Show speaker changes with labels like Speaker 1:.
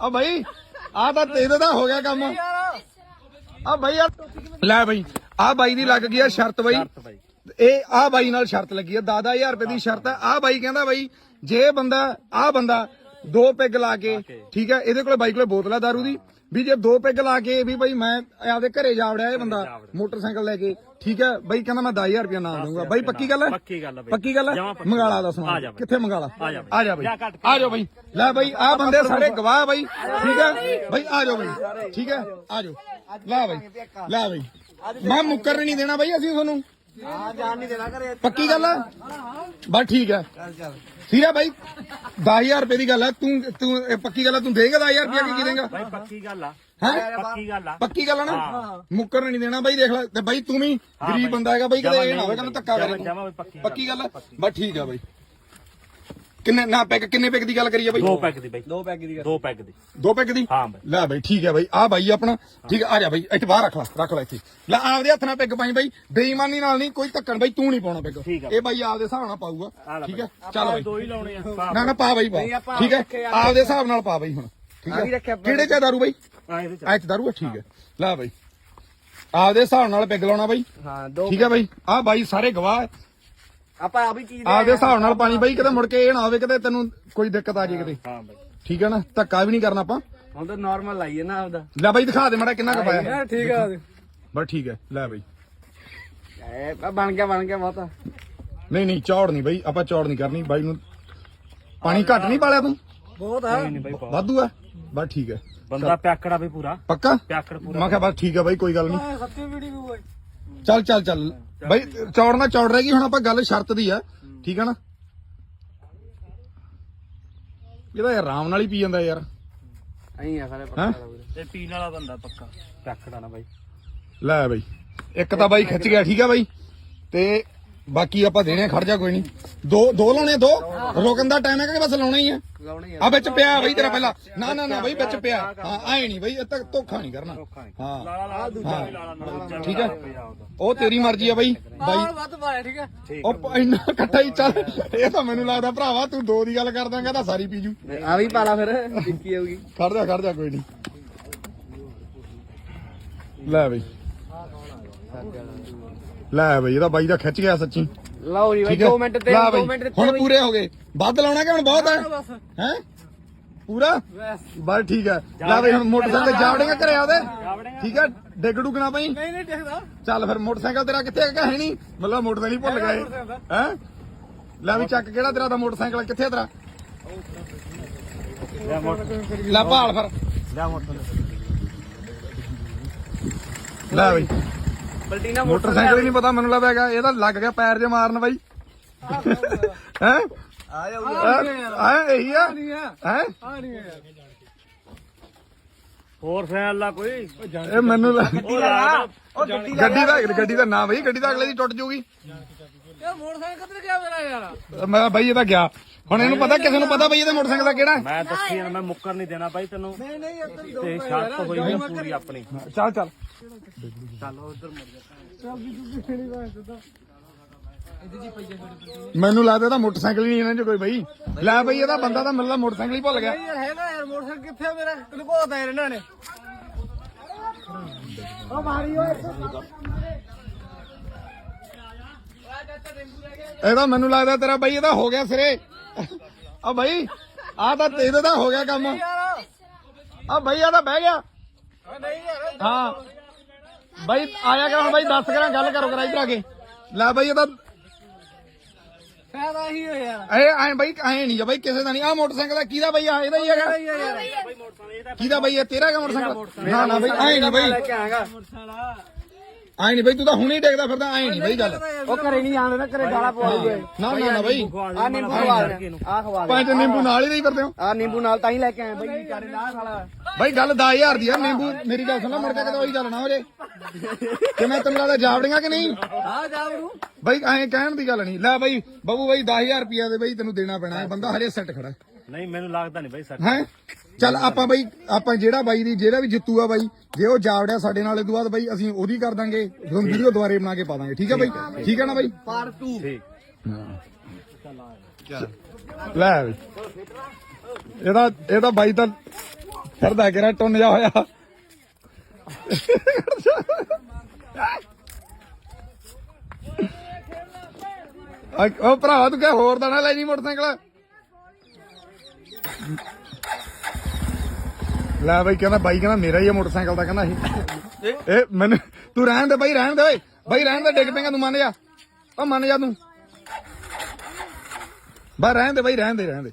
Speaker 1: ਆ ਬਾਈ ਆ ਤਾਂ ਤੇਰੇ ਦਾ ਹੋ ਗਿਆ ਕੰਮ। ਆ ਬਾਈ ਯਾਰ ਲੈ ਬਾਈ ਆ ਬਾਈ ਦੀ ਲੱਗ ਗਈ ਆ ਸ਼ਰਤ ਬਾਈ। ਇਹ ਆ ਬਾਈ ਨਾਲ ਸ਼ਰਤ ਲੱਗੀ ਆ 10000 ਰੁਪਏ ਦੀ ਸ਼ਰਤ ਆ। ਆ ਬਾਈ ਕਹਿੰਦਾ ਬਾਈ ਜੇ ਬੰਦਾ ਆ ਬੰਦਾ ਦੋ ਪੈਗ ਲਾ ਕੇ ਠੀਕ ਹੈ ਇਹਦੇ ਕੋਲੇ ਬਾਈ ਕੋਲੇ ਬੋਤਲ ਆ ਦਾਰੂ ਦੀ। ਵੀ ਜੇ ਦੋ ਪੈਗ ਲਾ ਕੇ ਵੀ ਬਾਈ ਮੈਂ ਆਪਦੇ ਘਰੇ ਜਾ ਵੜਿਆ ਇਹ ਬੰਦਾ ਮੋਟਰਸਾਈਕਲ ਲੈ ਕੇ ਠੀਕ ਹੈ ਬਾਈ ਕਹਿੰਦਾ ਮੈਂ 10000 ਰੁਪਏ ਨਾਮ ਦਊਂਗਾ। ਬਾਈ ਪੱਕੀ ਗੱਲ ਹੈ?
Speaker 2: ਪੱਕੀ ਗੱਲ ਬਈ।
Speaker 1: ਪੱਕੀ ਗੱਲ ਹੈ। ਮੰਗਾਲਾ ਦਾ ਸਮਾਨ।
Speaker 2: ਜਾ।
Speaker 1: ਕਿੱਥੇ ਮੰਗਾਲਾ?
Speaker 2: ਆ ਜਾ ਬਾਈ।
Speaker 1: ਆ ਜਾ ਬਾਈ।
Speaker 2: ਜਾ ਕੱਟ ਕੇ
Speaker 1: ਆ ਜਾਓ ਬਾਈ। ਲੈ ਬਾਈ ਆ ਬੰਦੇ ਸਾਰੇ ਗਵਾਹ ਬਾਈ ਠੀਕ ਹੈ? ਬਾਈ ਆ ਜਾਓ ਬਾਈ। ਠੀਕ ਹੈ? ਆ ਜਾਓ। ਲੈ ਬਾਈ। ਲੈ ਬਾਈ। ਮੈਂ ਮੁੱਕਰ ਨਹੀਂ ਦੇਣਾ ਬਾਈ ਅਸੀਂ ਤੁਹਾਨੂੰ।
Speaker 3: ਹਾਂ ਜਾਣ ਨਹੀਂ ਦੇਣਾ ਘਰੇ।
Speaker 1: ਪੱਕੀ ਗੱਲ ਹੈ? ਬਸ ਠੀਕ ਹੈ ਠੀਕ ਹੈ ਬਾਈ 10000 ਰੁਪਏ ਦੀ ਗੱਲ ਹੈ ਤੂੰ ਤੂੰ ਇਹ ਪੱਕੀ ਗੱਲ ਹੈ ਤੂੰ ਦੇਗਾ 10000 ਰੁਪਏ ਕੀ ਦੇਗਾ
Speaker 2: ਬਾਈ ਪੱਕੀ ਗੱਲ ਆ।
Speaker 1: ਹੈ?
Speaker 2: ਪੱਕੀ ਗੱਲ ਆ।
Speaker 1: ਪੱਕੀ ਗੱਲ ਹੈ ਨਾ? ਮੁੱਕਰ ਨਹੀਂ ਦੇਣਾ ਬਾਈ ਦੇਖ ਲੈ। ਤੇ ਬਾਈ ਤੂੰ ਵੀ ਗਰੀਬ ਬੰਦਾ ਹੈਗਾ ਬਾਈ ਕਦੇ ਇਹ ਨਾ ਹੋਵੇ ਕਿ ਧੱਕਾ ਕਰੇ।
Speaker 2: ਪੱਕੀ
Speaker 1: ਪੱਕੀ ਗੱਲ ਹੈ ਬਸ ਠੀਕ ਹੈ ਬਾਈ। ਕਿੰਨੇ ਨਾ ਪੈਕ ਕਿੰਨੇ ਪੈਕ ਦੀ ਗੱਲ ਕਰੀਏ ਬਾਈ?
Speaker 2: ਦੋ ਪੈਗ ਦੀ ਬਾਈ।
Speaker 3: ਦੋ ਪੈਗ ਦੀ
Speaker 2: ਦੋ ਪੈਗ ਦੀ।
Speaker 1: ਦੋ ਪੈਕ ਦੀ?
Speaker 2: ਹਾਂ ਬਾਈ।
Speaker 1: ਲੈ ਬਾਈ ਠੀਕ ਹੈ ਬਾਈ। ਆ ਬਾਈ ਆਪਣਾ ਠੀਕ ਹੈ ਆ ਜਾ ਬਾਈ। ਇੱਥੇ ਬਾਹਰ ਰੱਖ ਲੈ ਰੱਖ ਲੈ ਇੱਥੇ। ਲੈ ਆਪਦੇ ਹੱਥ ਨਾਲ ਪੈਗ ਪਾਈ ਬਾਈ। ਬੇਈਮਾਨੀ ਨਾਲ ਨਹੀਂ ਕੋਈ ਧੱਕਣ ਬਾਈ ਤੂੰ ਨਹੀਂ ਪਾਉਣਾ ਪੈਗ। ਇਹ ਬਾਈ ਆਪਦੇ ਹਿਸਾਬ ਨਾਲ ਪਾਊਗਾ। ਠੀਕ ਹੈ ਚੱਲ ਬਾਈ।
Speaker 2: ਦੋ ਹੀ ਲਾਉਣੇ ਆ।
Speaker 1: ਨਾ ਨਾ ਪਾ ਬਾਈ ਪਾ। ਠੀਕ ਹੈ ਆਪਦੇ ਹਿਸਾਬ ਨਾਲ ਪਾ ਬਾਈ ਹੁਣ। ਠੀਕ ਹੈ। ਕਿਹੜੇ ਚ ਦਾਰੂ ਬਾਈ?
Speaker 2: ਆ। ਇਹਦੇ
Speaker 1: ਦਾਰੂ ਆ ਠੀਕ ਹੈ। ਲੈ ਬਾਈ। ਆਪਦੇ ਹਿਸਾਬ ਨਾਲ ਪੈਗ ਲਾਉਣਾ ਬਾਈ।
Speaker 3: ਹਾਂ ਦੋ
Speaker 1: ਠੀਕ ਹੈ ਬਾਈ। ਆ ਬਾਈ ਸਾਰੇ ਗਵਾਹ
Speaker 3: ਆਪਾਂ ਆ ਚੀਜ਼
Speaker 1: ਆਪਦੇ ਹਿਸਾਬ ਨਾਲ ਪਾਣੀ ਬਾਈ ਕਿਤੇ ਮੁੜ ਕੇ ਇਹ ਨਾ ਹੋਵੇ ਕਿਤੇ ਤੈਨੂੰ ਕੋਈ ਦਿੱਕਤ ਆ ਜੇ ਕਿਤੇ।
Speaker 2: ਹਾਂ ਬਾਈ।
Speaker 1: ਠੀਕ ਹੈ ਨਾ? ਧੱਕਾ ਵੀ ਨਹੀਂ ਕਰਨਾ ਆਪਾਂ।
Speaker 3: ਹੁਣ ਤਾਂ ਨਾਰਮਲ ਲਾਈਏ ਨਾ ਆਪਦਾ।
Speaker 1: ਲੈ ਬਾਈ ਦਿਖਾ ਦੇ ਮੜਾ ਕਿੰਨਾ ਕੁ ਪਾਇਆ।
Speaker 3: ਠੀਕ ਆ।
Speaker 1: ਬਸ ਠੀਕ ਹੈ ਲੈ ਬਾਈ।
Speaker 3: ਇਹ ਬਣ ਗਿਆ ਬਣ ਗਿਆ ਬਹੁਤਾ।
Speaker 1: ਨਹੀਂ ਨਹੀਂ ਚੌੜ ਨਹੀਂ ਬਾਈ ਆਪਾਂ ਚੌੜ ਨਹੀਂ ਕਰਨੀ। ਬਾਈ ਨੂੰ ਪਾਣੀ ਘੱਟ ਨਹੀਂ ਪਾਲਿਆ ਤੂੰ?
Speaker 3: ਬਹੁਤ
Speaker 2: ਨਹੀਂ ਨਹੀਂ ਬਾਈ ਪਾ।
Speaker 1: ਵਾਧੂ ਆ। ਬਸ ਠੀਕ ਹੈ
Speaker 2: ਬੰਦਾ ਪਿਆਕੜਾ ਵੀ ਪੂਰਾ।
Speaker 1: ਪੱਕਾ?
Speaker 2: ਪਿਆਕੜ ਪੂਰਾ।
Speaker 1: ਮੈਂ ਕਿਹਾ ਬਸ ਠੀਕ ਹੈ ਬਾਈ ਕੋਈ ਗੱਲ ਨਹੀਂ।
Speaker 3: ਸੱਤੀ ਵੀਡੀਓ ਵੀ
Speaker 1: ਚੱਲ ਚੱਲ ਚੱਲ। ਬਾਈ ਚੌੜ ਨਾਲ ਚੌੜ ਰਹਿ ਗਈ ਹੁਣ ਆਪਾਂ ਗੱਲ ਸ਼ਰਤ ਦੀ ਆ। ਠੀਕ ਹੈ ਨਾ? ਇਹਦਾ ਯਾਰ ਆਰਾਮ ਨਾਲ ਹੀ ਪੀ ਜਾਂਦਾ ਯਾਰ।
Speaker 3: ਅਹੀਂ ਆ ਸਾਰੇ
Speaker 1: ਹੈਂ?
Speaker 3: ਪੱਕਾ।
Speaker 2: ਇਹ ਪੀਣ ਵਾਲਾ ਬੰਦਾ ਪੱਕਾ। ਪਿਆਕੜਾ ਨਾ ਬਾਈ।
Speaker 1: ਲੈ ਬਾਈ ਇੱਕ ਤਾਂ ਬਾਈ ਖਿੱਚ ਗਿਆ ਠੀਕ ਹੈ ਬਾਈ। ਤੇ ਬਾਕੀ ਆਪਾਂ ਦੇਣੇ ਆ, ਖੜ ਜਾ ਕੋਈ ਨਹੀਂ। ਦੋ ਦੋ ਲਾਉਣੇ ਦੋ? ਰੋਕਣ ਦਾ ਟਾਈਮ ਹੈ ਕਿ ਬਸ ਲਾਉਣਾ ਹੀ ਆ?
Speaker 3: ਲਾਉਣੀ ਆ।
Speaker 1: ਵਿੱਚ ਪਿਆ ਬਾਈ ਤੇਰਾ ਪਹਿਲਾਂ। ਨਾ ਨਾ ਨਾ ਬਾਈ ਵਿੱਚ ਪਿਆ। ਹਾਂ ਐ ਨਹੀਂ ਬਾਈ ਇਹ ਤੱਕ ਧੋਖਾ ਨਹੀਂ ਕਰਨਾ। ਹਾਂ। ਠੀਕ ਹੈ। ਉਹ ਤੇਰੀ ਮਰਜ਼ੀ ਆ ਬਾਈ। ਬਾਈ।
Speaker 3: ਵੱਧ ਪਾਇਆ ਠੀਕ ਹੈ?
Speaker 1: ਉਹ ਇੰਨਾ ਇਕੱਠਾ ਹੀ ਚੱਲ। ਇਹ ਤਾਂ ਮੈਨੂੰ ਲੱਗਦਾ ਭਰਾਵਾ ਤੂੰ ਦੋ ਦੀ ਗੱਲ ਕਰ ਦਾਂਗਾ ਤਾਂ ਸਾਰੀ ਪੀਜੂ
Speaker 3: ਆ ਵੀ ਪਾ ਲਾ ਫਿਰ ਟਿੱਕੀ ਆਊਗੀ
Speaker 1: ਖੜ ਜਾ ਖੜ ਜਾ ਕੋਈ ਨਹੀਂ। ਲੈ ਬਈ। ਲੈ ਬਈ ਇਹਦਾ ਬਾਈ ਦਾ ਖਿੱਚ ਗਿਆ ਸੱਚੀ।
Speaker 3: ਲਓ ਜੀ ਬਾਈ
Speaker 1: ਠੀਕ ਹੈ?
Speaker 3: 2 ਮਿੰਟ ਤੇ
Speaker 1: ਲੈ
Speaker 3: 2
Speaker 1: ਬਈ,
Speaker 3: ਮਿੰਟ ਦਿੱਤੇ
Speaker 1: ਹੁਣ। ਪੂਰੇ ਹੋ ਗਏ। ਵੱਧ ਲਾਉਣਾ ਕਿ ਹੁਣ ਬਹੁਤ ਹੈ? ਹੈ? ਪੂਰਾ?
Speaker 3: ਬਸ।
Speaker 1: ਠੀਕ ਹੈ। ਲੈ ਬਈ ਹੁਣ ਮੋਟਰਸਾਈਕਲ ਤੇ ਜਾਵੜੇਗਾ ਘਰੇ ਆਉਦੇ। ਠੀਕ ਹੈ? ਡਿੱਗ ਡੁੱਗ ਨਾ ਪਈ
Speaker 3: ਨਹੀਂ ਨਹੀਂ ਦੇਖਦਾ
Speaker 1: ਚੱਲ ਫਿਰ ਮੋਟਰਸਾਈਕਲ ਤੇਰਾ ਕਿੱਥੇ ਹੈਗਾ ਹੈ ਨਹੀਂ। ਮਤਲਬ ਮੋਟਰਸਾਈਕਲ ਹੀ ਭੁੱਲ ਗਏ। ਹੈ? ਲੈ ਵੀ ਚੱਕ ਕਿਹੜਾ ਤੇਰਾ ਦਾ ਮੋਟਰਸਾਈਕਲ ਕਿੱਥੇ ਤੇਰਾ?
Speaker 2: ਲੈ
Speaker 1: ਭਾਲ ਫਿਰ।
Speaker 2: ਲੈ ਮੋਟਰ।
Speaker 1: ਲੈ ਬਈ।
Speaker 3: ਬਲਟੀਨਾ
Speaker 1: ਮੋਟਰਸਾਈਕਲ ਹੀ ਨਹੀਂ ਪਤਾ ਮੈਨੂੰ ਲੱਗਦਾ ਹੈਗਾ ਇਹ ਤਾਂ ਲੱਗ ਗਿਆ ਪੈਰ 'ਚ ਮਾਰਨ ਬਾਈ। ਹੈ?
Speaker 3: ਆ ਜਾਊਗਾ
Speaker 1: ਹੈ? ਇਹੀ ਆ? ਹੈ?
Speaker 3: ਆ ਨਹੀਂ ਯਾਰ
Speaker 2: ਹੋਰ ਫੈਨ ਲਾ ਕੋਈ।
Speaker 1: ਇਹ ਮੈਨੂੰ ਲੱਗ-
Speaker 3: ਗੱਡੀ
Speaker 1: ਦਾ ਗੱਡੀ ਦਾ ਨਾਂ ਬਈ ਗੱਡੀ ਤਾਂ ਅਗਲੇ ਦੀ ਟੁੱਟ ਜਾਊਗੀ
Speaker 3: ਇਹ ਮੋਟਰਸਾਈਕਲ ਕਿੱਧਰ ਗਿਆ ਮੇਰਾ ਯਾਰ?
Speaker 1: ਮੈਂ ਬਈ ਇਹਦਾ ਗਿਆ। ਹੁਣ ਇਹਨੂੰ ਪਤਾ ਕਿਸੇ ਨੂੰ ਪਤਾ ਬਈ ਇਹਦੇ ਮੋਟਰਸਾਈਕਲ ਦਾ ਕਿਹੜਾ ਹੈ?
Speaker 2: ਮੈਂ ਦੱਸੀ ਨਾ ਮੈਂ ਮੁੱਕਰ ਨਹੀਂ ਦੇਣਾ ਬਾਈ ਤੈਨੂੰ।
Speaker 3: ਨਹੀਂ ਨਹੀਂ ਇੱਧਰ
Speaker 2: ਤੇ ਸ਼ਰਤ ਹੋਈ ਹੋਈ ਆ ਪੂਰੀ ਆਪਣੀ।
Speaker 1: ਚੱਲ ਚੱਲ।
Speaker 2: ਚੱਲ ਉਧਰ ਮੁੜ ਜਾ।
Speaker 1: ਮੈਨੂੰ ਲੱਗਦਾ ਇਹਦਾ ਮੋਟਰਸਾਈਕਲ ਹੀ ਨਹੀਂ ਇਹਨਾਂ 'ਚ ਕੋਈ ਬਈ। ਲੈ ਬਈ ਇਹਦਾ ਬੰਦਾ ਤਾਂ ਮੈਨੂੰ ਲੱਗਦਾ ਮੋਟਰਸਾਈਕਲ ਹੀ ਭੁੱਲ ਗਿਆ।
Speaker 3: ਯਾਰ ਹੈਗਾ ਯਾਰ ਮੋਟਰਸਾਈਕਲ ਕਿੱਥੇ ਆ ਮੇਰਾ? ਲੁਕੋਤਾ ਯਾਰ ਇਹਨਾਂ ਨੇ। ਉਹ ਮਾਰੀ ਓਏ
Speaker 1: ਇਹਦਾ ਮੈਨੂੰ ਲੱਗਦਾ ਤੇਰਾ ਬਈ ਇਹਦਾ ਹੋ ਗਿਆ ਸਿਰੇ। ਆ ਬਈ ਆ ਤਾਂ ਤੇਰੇ ਦਾ ਹੋ ਗਿਆ ਕੰਮ। ਆ ਬਈ ਆ ਤਾਂ ਬਹਿ ਗਿਆ। ਹਾਂ ਬਈ ਆਇਆ ਕਰ ਹੁਣ ਬਈ ਦੱਸ ਕਰਾਂ ਗੱਲ ਕਰੋ ਕਰਾ ਇਧਰ ਆ ਕੇ। ਲੈ ਬਈ ਇਹਦਾ
Speaker 3: ਫਾਇਦਾ ਹੀ ਹੋ ਯਾਰ।
Speaker 1: ਇਹ ਐ ਬਈ ਐ ਨਹੀਂ ਬਈ ਕਿਸੇ ਦਾ ਨਹੀਂ। ਆ ਮੋਟਰਸਾਈਕਲ ਦਾ ਕਿਹਦਾ ਬਈ ਆ? ਇਹਦਾ ਹੀ ਹੈਗਾ। ਕਿਹਦਾ ਇਹ ਤੇਰਾ ਹੈਗਾ ਮੋਟਰਸਾਈਕਲ? ਨਾ ਨਾ ਬਈ ਐ ਨਹੀਂ ਬਈ।
Speaker 3: ਕੇ
Speaker 1: ਐ ਨਹੀਂ ਬਈ ਤੂੰ ਤਾਂ ਹੁਣੇ ਹੀ ਡੇਗਦਾ ਫਿਰਦਾ ਐ ਨਹੀਂ ਬਈ ਗੱਲ।
Speaker 3: ਉਹ ਘਰੇ ਨਹੀਂ ਆਉਂਦੇ ਨਾ ਘਰੇ ਗਾਲਾ ਪਵਾਉਂਦੇ।
Speaker 1: ਨਾ ਨਾ ਨਾ ਬਈ।
Speaker 3: ਆ ਨਿੰਬੂ ਖਵਾ ਦੇ। ਆ ਖਵਾ ਦੇ।
Speaker 1: ਪੰਜ ਨਿੰਬੂ ਨਾਲ ਹੀ ਨਹੀਂ ਕਰਦੇ ਹੋ?
Speaker 3: ਆ ਨਿੰਬੂ ਨਾਲ ਤਾਂ ਹੀ ਲੈ ਕੇ ਆਏ ਬਈ ਵਿਚਾਰੇ ਦਾ ਸਾਲਾ।
Speaker 1: ਬਈ ਗੱਲ 10000 ਦੀ ਆ ਨਿੰਬੂ। ਮੇਰੀ ਗੱਲ ਸੁਣ ਲੈ ਮੁੜ ਕੇ ਕਦੇ ਉਹੀ ਗੱਲ ਨਾ ਹੋ ਜੇ। ਕਿਵੇਂ ਤੈਨੂੰ ਲੱਗਦਾ ਜਾਵੜੀਆਂ ਕਿ ਨਹੀਂ?
Speaker 3: ਆ ਜਾ ਬਰੂ
Speaker 1: ਬਈ ਐਂ ਕਹਿਣ ਦੀ ਗੱਲ ਨਹੀਂ। ਲੈ ਬਈ ਬੱਬੂ ਬਈ 10000 ਰੁਪਿਆ ਦੇ ਬਈ ਤੈਨੂੰ ਦੇਣਾ ਪੈਣਾ। ਹੈ ਬੰਦਾ ਹਰੇ ਸੈੱਟ ਖੜਾ।
Speaker 2: ਨਹੀਂ ਮੈਨੂੰ ਲੱਗਦਾ ਨਹੀਂ ਬਾਈ ਸੱਚ।
Speaker 1: ਹੈ? ਚੱਲ ਆਪਾਂ ਬਈ ਆਪਾਂ ਜਿਹੜਾ ਬਾਈ ਦੀ ਜਿਹੜਾ ਵੀ ਜਿੱਤੂਗਾ ਬਾਈ ਜੇ ਉਹ ਜਾਵੜਿਆ ਸਾਡੇ ਨਾਲ ਇਹ ਤੋਂ ਬਾਅਦ ਬਈ ਅਸੀਂ ਉਹਦੀ ਕਰ ਦਾਂਗੇ। ਤੁਹਾਨੂੰ ਵੀਡੀਓ ਦੁਬਾਰੇ ਬਣਾ ਕੇ ਪਾ ਦਾਂਗੇ। ਠੀਕ ਹੈ ਬਈ? ਠੀਕ ਹੈ ਨਾ ਬਈ?
Speaker 3: ਪਾਰ 2
Speaker 2: ਠੀਕ।
Speaker 1: ਲੈ ਇਹਦਾ ਇਹਦਾ ਬਾਈ ਤਾਂ ਕਰਦਾ ਕਿਰਾ ਟੁੰਨ ਜਾ ਹੋਇਆ। ਆ- ਉਹ ਭਰਾ ਤੂੰ ਕਿਹ ਹੋਰ ਦਾ ਨਾ ਲੈ ਜੀ ਮੋਟਰਸਾਈਕਲ? ਲੈ ਬਾਈ ਕਹਿੰਦਾ ਬਾਈ ਕਹਿੰਦਾ ਮੇਰਾ ਹੀ ਆ ਮੋਟਰਸਾਈਕਲ ਦਾ, ਕਹਿੰਦਾ ਇਹ ਇਹ ਮੈਨੂੰ, ਤੂੰ ਰਹਿਣ ਦੇ ਬਾਈ, ਰਹਿਣ ਦੇ ਓਏ। ਬਾਈ ਰਹਿਣ ਦੇ, ਡਿੱਗ ਪੇਗਾ ਤੂੰ, ਮੰਨ ਜਾ। ਉਹ ਮੰਨ ਜਾ ਤੂੰ। ਬਾ ਰਹਿਣ ਦੇ ਬਾਈ, ਰਹਿਣ ਦੇ ਰਹਿਣ ਦੇ।